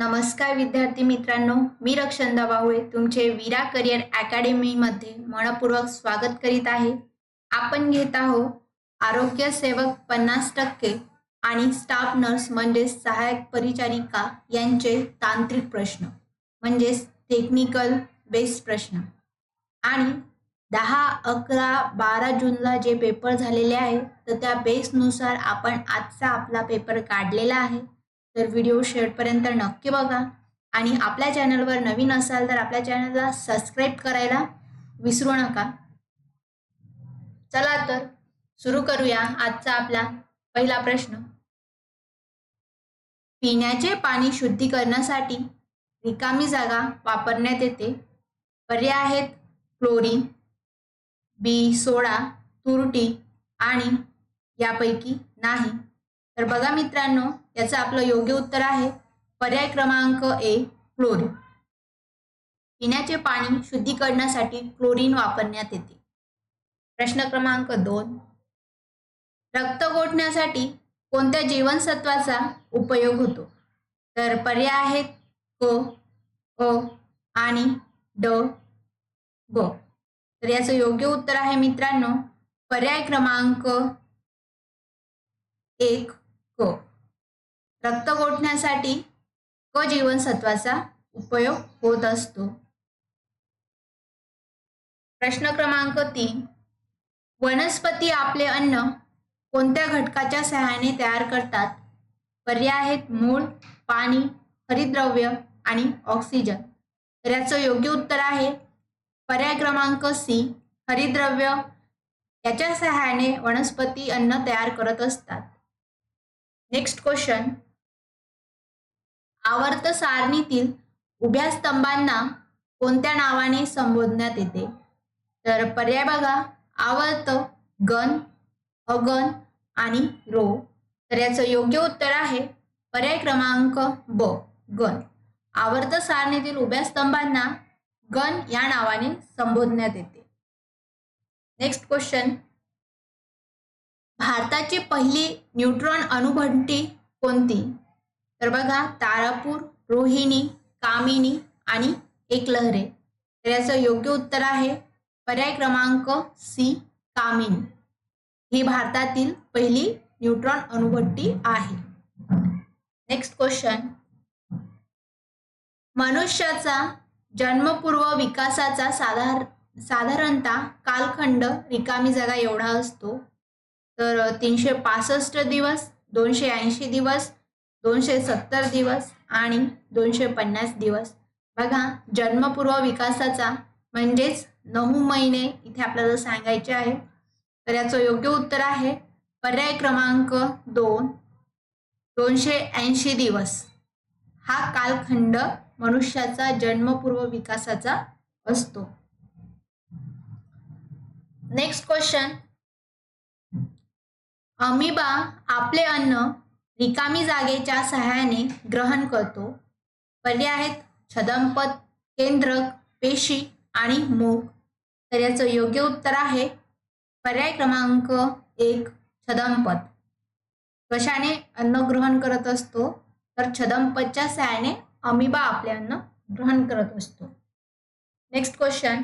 नमस्कार विद्यार्थी मित्रांनो मी रक्षंदा बाहुळे तुमचे वीरा करिअर अकॅडमीमध्ये मनपूर्वक स्वागत करीत आहे. आपण घेत आहोत आरोग्य सेवक पन्नास टक्के आणि स्टाफ नर्स म्हणजेच सहाय्यक परिचारिका यांचे तांत्रिक प्रश्न म्हणजेच टेक्निकल बेस्ड प्रश्न. आणि दहा अकरा बारा जूनला जे पेपर झालेले आहे तर त्या बेसनुसार आपण आजचा आपला पेपर काढलेला आहे. तर व्हिडिओ शेवटपर्यंत नक्की बघा. आणि आपल्या चॅनलवर नवीन असाल तर आपल्या चॅनलला सबस्क्राईब करायला विसरू नका. चला तर सुरू करूया आजचा आपला पहिला प्रश्न. पिण्याचे पाणी शुद्धीकरणासाठी रिकामी जागा वापरण्यात येते. पर्याय आहेत क्लोरीन बी सोडा तुरटी आणि यापैकी नाही. तर बघा मित्रांनो याचं आपलं योग्य उत्तर आहे. पर्याय क्रमांक ए क्लोरीन पिण्याचे पाणी शुद्धीकरणासाठी क्लोरीन वापरण्यात येते. प्रश्न क्रमांक दोन. रक्त गोठण्यासाठी कोणत्या जीवनसत्वाचा उपयोग होतो? तर पर्याय आहेत क अ आणि ड ब तर याचं योग्य उत्तर आहे मित्रांनो. पर्याय क्रमांक एक क. रक्त गोठण्यासाठी क जीवनसत्वाचा उपयोग होत असतो. प्रश्न क्रमांक तीन. वनस्पती आपले अन्न कोणत्या घटकाच्या सहाय्याने तयार करतात? पर्याय आहेत मूळ पाणी हरिद्रव्य आणि ऑक्सिजन. तर याचं योग्य उत्तर आहे. पर्याय क्रमांक सी. हरिद्रव्य. याच्या सहाय्याने वनस्पती अन्न तयार करत असतात. नेक्स्ट क्वेश्चन आवर्त सारणीतील उभ्या स्तंभांना कोणत्या नावाने संबोधण्यात येते? तर पर्याय बघा. आवर्त गण अगण आणि रो. तर याचं योग्य उत्तर आहे पर्याय क्रमांक ब गण. आवर्त सारणीतील उभ्या स्तंभांना गण या नावाने संबोधण्यात येते. नेक्स्ट क्वेश्चन भारताची पहिली न्यूट्रॉन अणुभट्टी कोणती? तर बघा तारापूर रोहिणी कामिनी आणि एकलहरे तर याचं योग्य उत्तर आहे पर्याय क्रमांक सी कामिनी. ही भारतातील पहिली न्यूट्रॉन अणुभट्टी आहे. नेक्स्ट क्वेश्चन मनुष्याचा जन्मपूर्व विकासाचा साधार साधारणतः कालखंड रिकामी जागा एवढा असतो. तर तीनशे पासष्ट दिवस दोनशे ऐंशी दिवस दोनशे सत्तर दिवस आणि दोनशे पन्नास दिवस. बघा जन्मपूर्व विकासाचा म्हणजेच नऊ महिने इथे आपल्याला सांगायचे आहे. तर याचं योग्य उत्तर आहे पर्याय क्रमांक दोन दोनशे ऐंशी दिवस. हा कालखंड मनुष्याचा जन्मपूर्व विकासाचा असतो. नेक्स्ट क्वेश्चन अमिबा आपले अन्न रिकामी जागेच्या सहाय्याने ग्रहण करतो. पर्याय आहेत छदमपद केंद्रक पेशी आणि मूग. तर याचं योग्य उत्तर आहे पर्याय क्रमांक एक छदमपद. कशाने अन्न ग्रहण करत असतो? तर छदमपदच्या सहाय्याने अमिबा आपले अन्न ग्रहण करत असतो. नेक्स्ट क्वेश्चन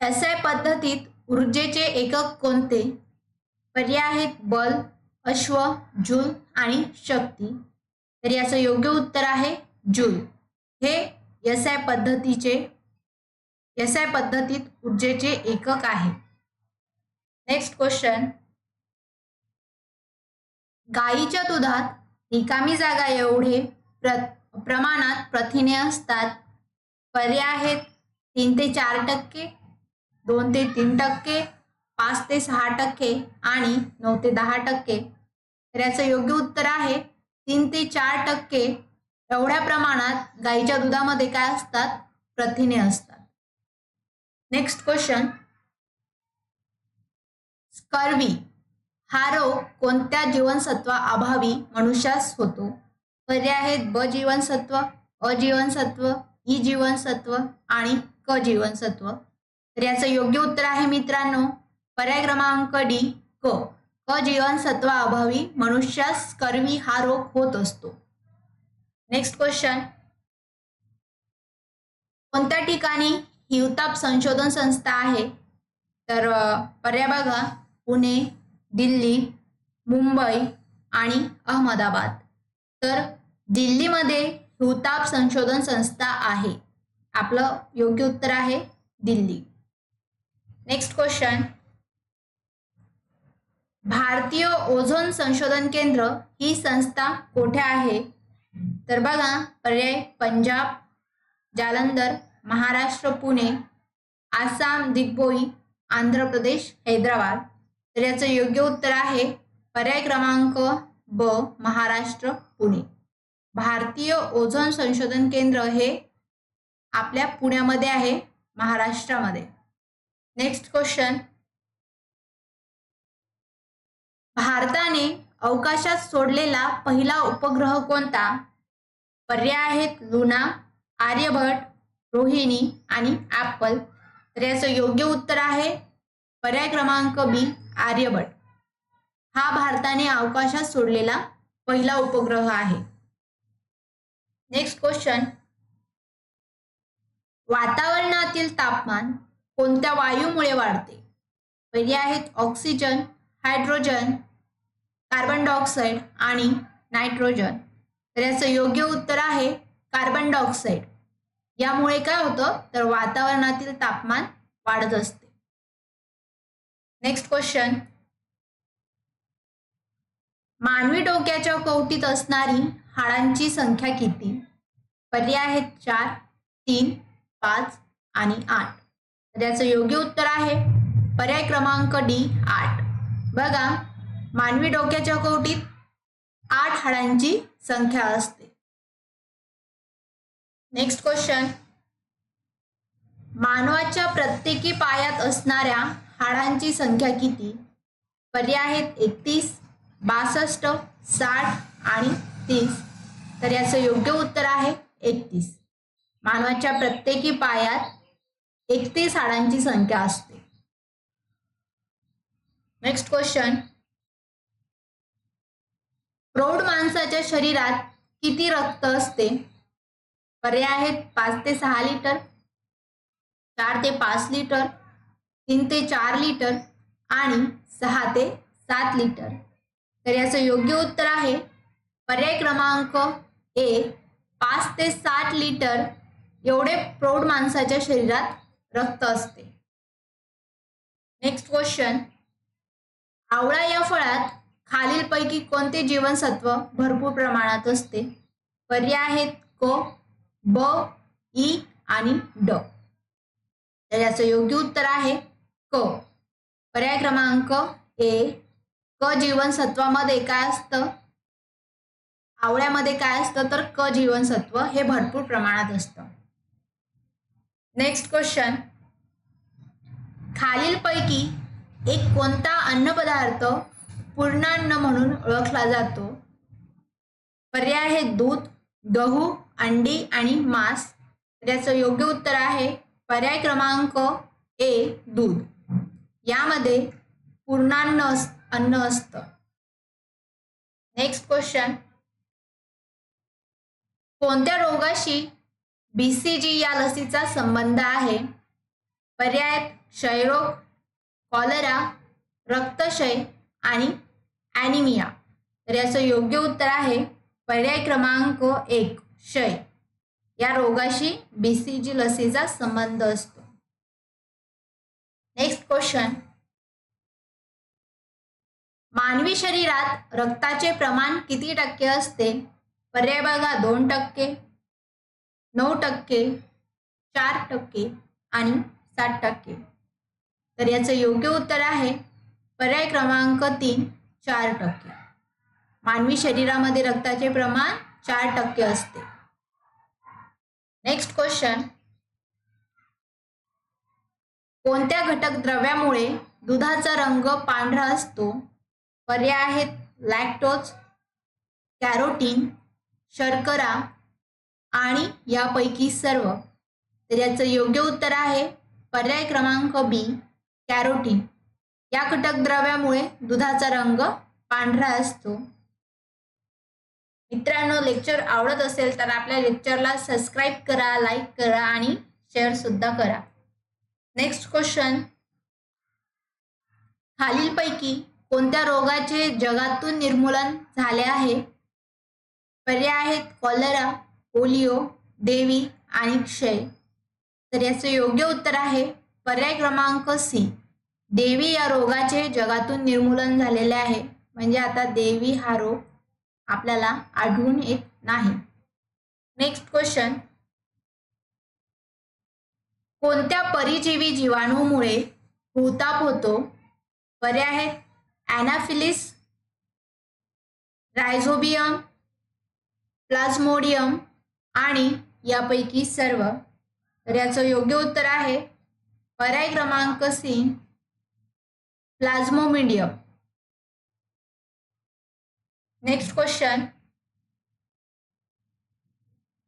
एसआय पद्धतीत ऊर्जेचे एकक कोणते? पर्याय आहेत बल अश्व जून आणि शक्ती. तर याचं योग्य उत्तर आहे जून. हे एस आय पद्धतीचे एस आय पद्धतीत ऊर्जेचे एकक आहे. नेक्स्ट क्वेश्चन गाईच्या दुधात रिकामी जागा एवढे प्र प्रमाणात प्रथिने असतात. पर्याय आहेत तीन ते चार टक्के दोन ते तीन टक्के पाच ते सहा टक्के आणि नऊ ते दहा टक्के. तर याचं योग्य उत्तर आहे. तीन ते चार टक्के एवढ्या प्रमाणात गाईच्या दुधामध्ये काय असतात? प्रथिने असतात. नेक्स्ट क्वेश्चन स्कर्वी हा रोग कोणत्या जीवनसत्वा अभावी मनुष्यास होतो? पर्याय आहेत ब जीवनसत्व अ जीवनसत्व ई जीवनसत्व आणि क जीवनसत्व तर याचं योग्य उत्तर आहे मित्रांनो. पर्याय क्रमांक डी क. जीवनसत्वाअभावी अभावी मनुष्यास कर्वी हा रोग होत असतो. नेक्स्ट क्वेश्चन कोणत्या ठिकाणी हिवताप संशोधन संस्था आहे? तर पर्याय बघा. पुणे दिल्ली मुंबई आणि अहमदाबाद. तर दिल्लीमध्ये हिवताप संशोधन संस्था आहे. आपलं योग्य उत्तर आहे दिल्ली. नेक्स्ट क्वेश्चन भारतीय ओझोन संशोधन केंद्र ही संस्था कोठे आहे? तर बघा पर्याय पंजाब जालंधर महाराष्ट्र पुणे आसाम दिग्बोई आंध्र प्रदेश हैदराबाद. तर याचं योग्य उत्तर आहे पर्याय क्रमांक ब महाराष्ट्र पुणे. भारतीय ओझोन संशोधन केंद्र हे आपल्या पुण्यामध्ये आहे महाराष्ट्रामध्ये. नेक्स्ट क्वेश्चन भारताने अवकाशात सोडलेला पहिला उपग्रह कोणता? पर्याय आहेत लुना आर्यभट रोहिणी आणि ॲपल. तर याचं योग्य उत्तर आहे पर्याय क्रमांक बी आर्यभट हा भारताने अवकाशात सोडलेला पहिला उपग्रह आहे. नेक्स्ट क्वेश्चन वातावरणातील तापमान कोणत्या वायूमुळे वाढते? पर्याय आहेत ऑक्सिजन हायड्रोजन कार्बन डायऑक्साईड आणि नायट्रोजन तर याचं योग्य उत्तर आहे कार्बन डायऑक्साईड यामुळे काय होतं? तर वातावरणातील तापमान वाढत असते. नेक्स्ट क्वेश्चन मानवी डोक्याच्या कवटीत असणारी हाडांची संख्या किती? पर्याय आहेत चार तीन पाच आणि आठ. तर याचं योग्य उत्तर आहे पर्याय क्रमांक डी आठ. बघा मानवी डोक्याच्या कवटीत आठ हाडांची संख्या असते. नेक्स्ट क्वेश्चन मानवाच्या प्रत्येकी पायात असणाऱ्या हाडांची संख्या किती? पर्याय आहेत एकतीस बासष्ट साठ आणि तीस. तर याचं योग्य उत्तर आहे एकतीस. मानवाच्या प्रत्येकी पायात एकतीस हाडांची संख्या असते. नेक्स्ट क्वेश्चन प्रौढ माणसाच्या शरीरात किती रक्त असते? पर्याय आहेत पाच ते सहा लिटर चार ते पाच लिटर तीन ते चार लिटर आणि सहा ते सात लिटर. तर याचं योग्य उत्तर आहे पर्याय क्रमांक ए पाच ते सात लिटर एवढे प्रौढ माणसाच्या शरीरात रक्त असते. नेक्स्ट क्वेश्चन आवळा या फळात खालीलपैकी कोणते जीवनसत्व भरपूर प्रमाणात असते? पर्याय आहेत क ब ई आणि ड. तर याचं योग्य उत्तर आहे क. पर्याय क्रमांक ए. क जीवनसत्वामध्ये काय असतं? आवळ्यामध्ये काय असतं? तर क जीवनसत्व हे भरपूर प्रमाणात असतं. नेक्स्ट क्वेश्चन खालीलपैकी एक कोणता अन्नपदार्थ पूर्णान्न म्हणून ओळखला जातो. पर्याय आहे दूध गहू अंडी आणि मांस. याचं योग्य उत्तर आहे पर्याय क्रमांक ए दूध. यामध्ये पूर्णान्न अस- अन्न असतं. नेक्स्ट क्वेश्चन कोणत्या रोगाशी बीसीजी या लसीचा संबंध आहे? पर्याय क्षयरोग कॉलरा रक्तक्षय आणि ॲनिमिया तर याचं योग्य उत्तर आहे पर्याय क्रमांक एक क्षय. या रोगाशी बीसीजी लसीचा संबंध असतो. नेक्स्ट क्वेश्चन मानवी शरीरात रक्ताचे प्रमाण किती टक्के असते? पर्याय बघा दोन टक्के नऊ टक्के चार टक्के आणि सात टक्के. तर याचं योग्य उत्तर आहे पर्याय क्रमांक तीन चार टक्के. मानवी शरीरामध्ये रक्ताचे प्रमाण चार टक्के असते. नेक्स्ट क्वेश्चन कोणत्या घटक द्रव्यामुळे दुधाचा रंग पांढरा असतो? पर्याय आहेत लॅक्टोज कॅरोटीन शर्करा आणि यापैकी सर्व. तर याचं योग्य उत्तर आहे पर्याय क्रमांक बी कॅरोटीन या घटक द्रव्यामुळे दुधाचा रंग पांढरा असतो. मित्रांनो लेक्चर आवडत असेल तर आपल्या लेक्चरला सबस्क्राईब करा लाईक करा आणि शेअर सुद्धा करा. नेक्स्ट क्वेश्चन खालीलपैकी कोणत्या रोगाचे जगातून निर्मूलन झाले आहे? पर्याय आहेत कॉलरा पोलिओ देवी आणि क्षय. तर याचं योग्य उत्तर आहे पर्याय क्रमांक सी. देवी या रोगाचे जगातून निर्मूलन झालेले आहे. म्हणजे आता देवी हा रोग आपल्याला आढळून येत नाही. नेक्स्ट क्वेश्चन कोणत्या परिजीवी जीवाणूमुळे भूताप होतो? बरे आहेत. ॲनाफिलिस रायझोबियम प्लाझ्मोडियम आणि यापैकी सर्व. तर याचं योग्य उत्तर आहे. पर्याय क्रमांक सी प्लाझ्मोमिडियम नेक्स्ट क्वेश्चन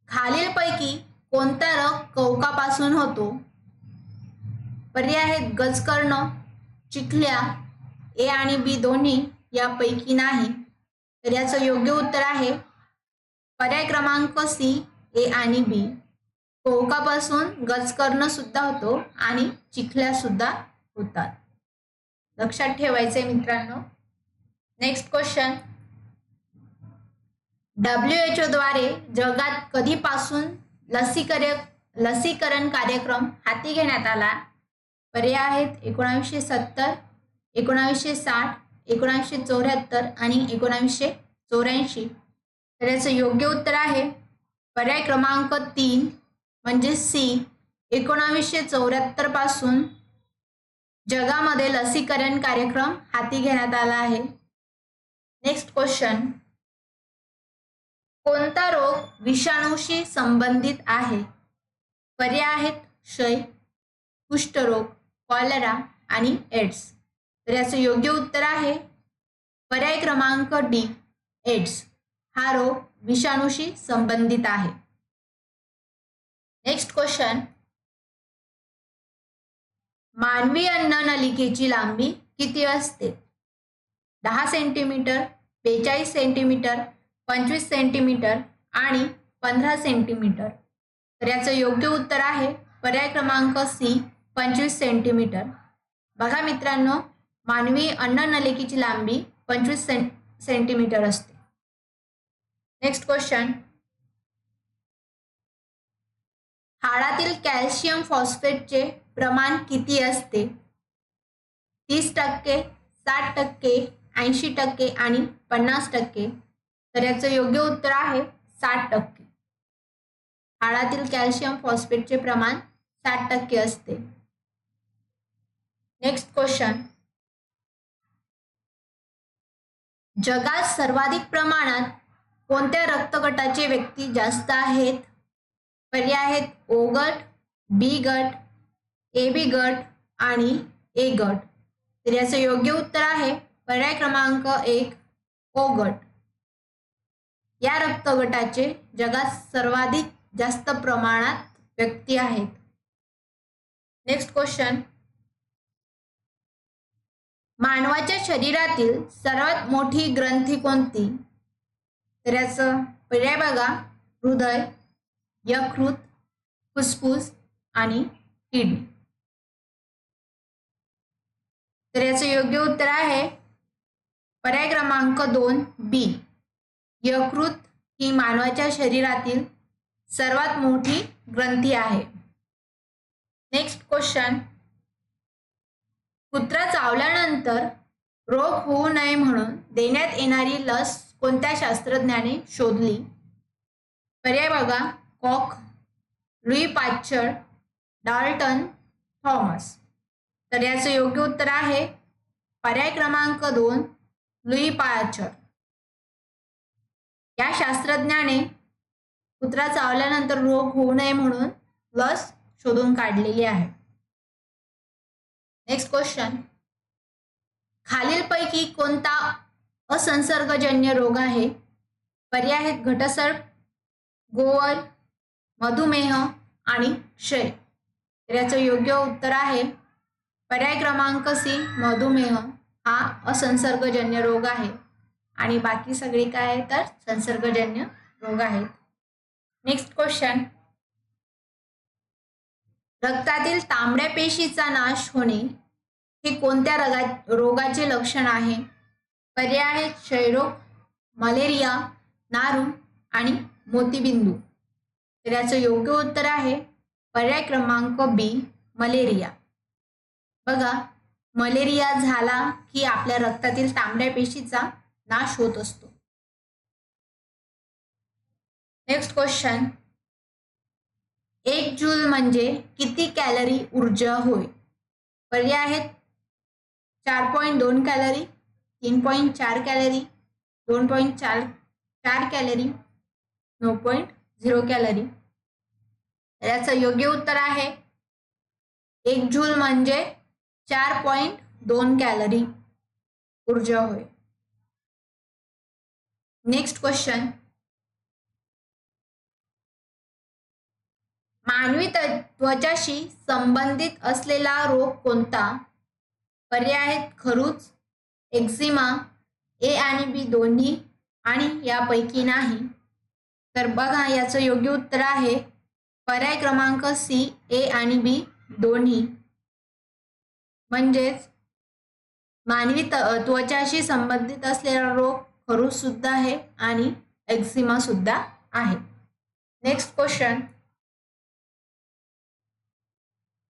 खालीलपैकी कोणता रोग कवकापासून होतो? पर्याय आहेत गजकर्ण चिखल्या ए आणि बी दोन्ही यापैकी नाही. तर याचं योग्य उत्तर आहे पर्याय क्रमांक सी ए आणि बी. कोकापासून गजकर्ण सुद्धा होतो आणि चिखल्या सुद्धा होतात. लक्षात ठेवायचे मित्रांनो. नेक्स्ट क्वेश्चन डब्ल्यू एच द्वारे जगात कधीपासून लसीकर लसीकरण कार्यक्रम हाती घेण्यात आला? पर्याय आहेत एकोणावीसशे सत्तर एकोणावीसशे साठ एकोणावीसशे चौऱ्याहत्तर आणि एकोणावीसशे चौऱ्याऐंशी. तर याचं योग्य उत्तर आहे पर्याय क्रमांक तीन म्हणजे सी एकोणावीसशे चौऱ्याहत्तरपासून जगामध्ये लसीकरण कार्यक्रम हाती घेण्यात आला आहे. नेक्स्ट क्वेश्चन कोणता रोग विषाणूशी संबंधित आहे? पर्याय आहेत क्षय कुष्ठरोग कॉलरा आणि एड्स. तर याचं योग्य उत्तर आहे पर्याय क्रमांक डी एड्स. हा रोग विषाणूशी संबंधित आहे. नेक्स्ट क्वेश्चन मानवी अन्ननलिकेची लांबी किती असते? दहा सेंटीमीटर बेचाळीस सेंटीमीटर पंचवीस सेंटीमीटर आणि पंधरा सेंटीमीटर. तर याचं योग्य उत्तर आहे पर्याय क्रमांक सी पंचवीस सेंटीमीटर. बघा मित्रांनो मानवी अन्ननलिकेची लांबी पंचवीस सें सेंटीमीटर असते. नेक्स्ट क्वेश्चन हाडातील कॅल्शियम फॉस्फेटचे प्रमाण किती असते? तीस टक्के साठ टक्के ऐंशी टक्के आणि पन्नास टक्के. तर याचं योग्य उत्तर आहे साठ टक्के. हाडातील कॅल्शियम फॉस्फेटचे प्रमाण साठ टक्के असते. Next question. जगात सर्वाधिक प्रमाणात कोणत्या रक्तगटाचे व्यक्ती जास्त आहेत? पर्याय आहेत. ओ गट बी गट ए बी गट आणि ए गट. तर याचं योग्य उत्तर आहे पर्याय क्रमांक एक ओ गट. या रक्तगटाचे जगात सर्वाधिक जास्त प्रमाणात व्यक्ती आहेत. नेक्स्ट क्वेश्चन मानवाच्या शरीरातील सर्वात मोठी ग्रंथी कोणती? तर याचं पर्याय बघा. हृदय यकृत फुफ्फुस आणि किडनी तर याचं योग्य उत्तर आहे पर्याय क्रमांक दोन बी. यकृत ही मानवाच्या शरीरातील सर्वात मोठी ग्रंथी आहे. नेक्स्ट क्वेश्चन कुत्रा चावल्यानंतर रोग होऊ नये म्हणून देण्यात येणारी लस कोणत्या शास्त्रज्ञाने शोधली? पर्याय बघा. Koch Louis Pasteur Dalton Thomas. तर याचं योग्य उत्तर आहे पर्याय क्रमांक दोन लुई पाचर या शास्त्रज्ञाने कुत्रा चावल्यानंतर रोग होऊ नये म्हणून लस शोधून काढलेली आहे. नेक्स्ट क्वेश्चन खालीलपैकी कोणता असंसर्गजन्य रोग आहे? पर्याय आहेत घटसर्प गोवर मधुमेह आणि क्षय. तर याचं योग्य उत्तर आहे पर्याय क्रमांक सी मधुमेह हा असंसर्गजन्य रोग आहे. आणि बाकी सगळी काय तर संसर्गजन्य रोग आहेत. नेक्स्ट क्वेश्चन रक्तातील तांबड्या पेशीचा नाश होणे हे कोणत्या रगा रोगाचे लक्षण आहे? पर्याय आहेत क्षयरोग मलेरिया नारू आणि मोतीबिंदू. तर याचं योग्य उत्तर आहे. पर्याय क्रमांक बी मलेरिया. बघा मलेरिया झाला की आपल्या रक्तातील तांबड्या पेशीचा नाश होत असतो. नेक्स्ट क्वेश्चन एक जूल म्हणजे किती कॅलरी ऊर्जा होय? पर्याय आहेत. चार पॉईंट दोन कॅलरी तीन पॉईंट चार कॅलरी दोन पॉईंट चार चार कॅलरी नऊ पॉईंट झिरो कॅलरी. याचं योग्य उत्तर आहे एक जूल म्हणजे चार पॉईंट दोन कॅलरी. ऊर्जा होय. Next question. मानवी त्वचाशी संबंधित असलेला रोग कोणता? पर्याय आहेत खरूच एक्झिमा ए आणि बी दोन्ही आणि यापैकी नाही. तर बघा याचं योग्य उत्तर आहे. पर्याय क्रमांक सी ए आणि बी दोन्ही. म्हणजेच मानवी त्वचाशी संबंधित असलेला रोग खरूच सुद्धा आहे आणि एक्झिमा सुद्धा आहे. नेक्स्ट क्वेश्चन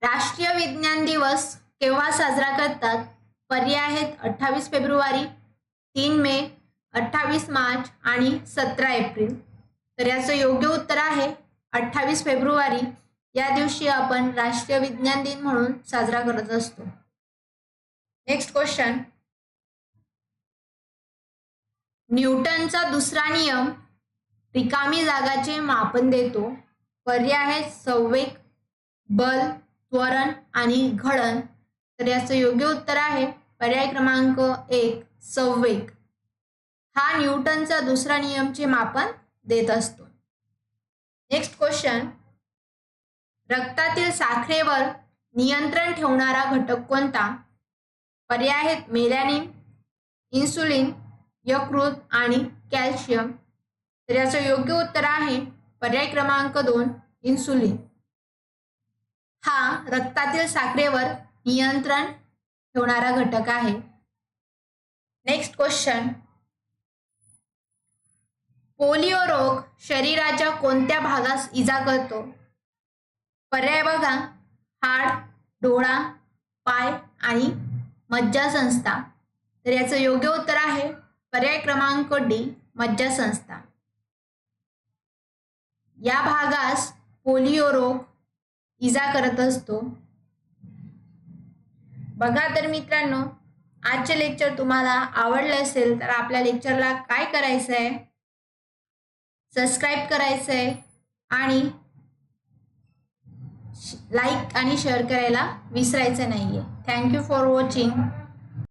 राष्ट्रीय विज्ञान दिवस केव्हा साजरा करतात? पर्याय आहेत अठ्ठावीस फेब्रुवारी तीन मे अठ्ठावीस मार्च आणि सतरा एप्रिल. तर याचं योग्य उत्तर आहे अठ्ठावीस फेब्रुवारी या दिवशी आपण राष्ट्रीय विज्ञान दिन म्हणून साजरा करत असतो. नेक्स्ट क्वेश्चन न्यूटनचा दुसरा नियम रिकामी जागाचे मापन देतो. पर्याय आहे संवेग बल त्वरण आणि घडण. तर याचं योग्य उत्तर आहे पर्याय क्रमांक एक संवेग. हा न्यूटनचा दुसरा नियमचे मापन देत असतो. नेक्स्ट क्वेश्चन रक्तातील साखरेवर नियंत्रण ठेवणारा घटक कोणता? पर्याय आहेत मेलॅनिन इन्सुलिन यकृत आणि कॅल्शियम तर याचं योग्य उत्तर आहे पर्याय क्रमांक दोन इन्सुलिन हा रक्तातील साखरेवर नियंत्रण ठेवणारा घटक आहे. नेक्स्ट क्वेश्चन पोलिओ रोग शरीराच्या कोणत्या भागास इजा करतो? पर्याय बघा. हाड डोळा पाय आणि मज्जासंस्था. तर याचं योग्य उत्तर आहे पर्याय क्रमांक डी मज्जासंस्था. या भागास पोलिओ रोग इजा करत असतो. बघा तर मित्रांनो आजचे लेक्चर तुम्हाला आवडले असेल तर आपल्या लेक्चरला काय करायचं आहे सबस्क्राईब करायचं आहे आणि लाईक आणि शेअर करायला विसरायचं नाही आहे थँक्यू फॉर वॉचिंग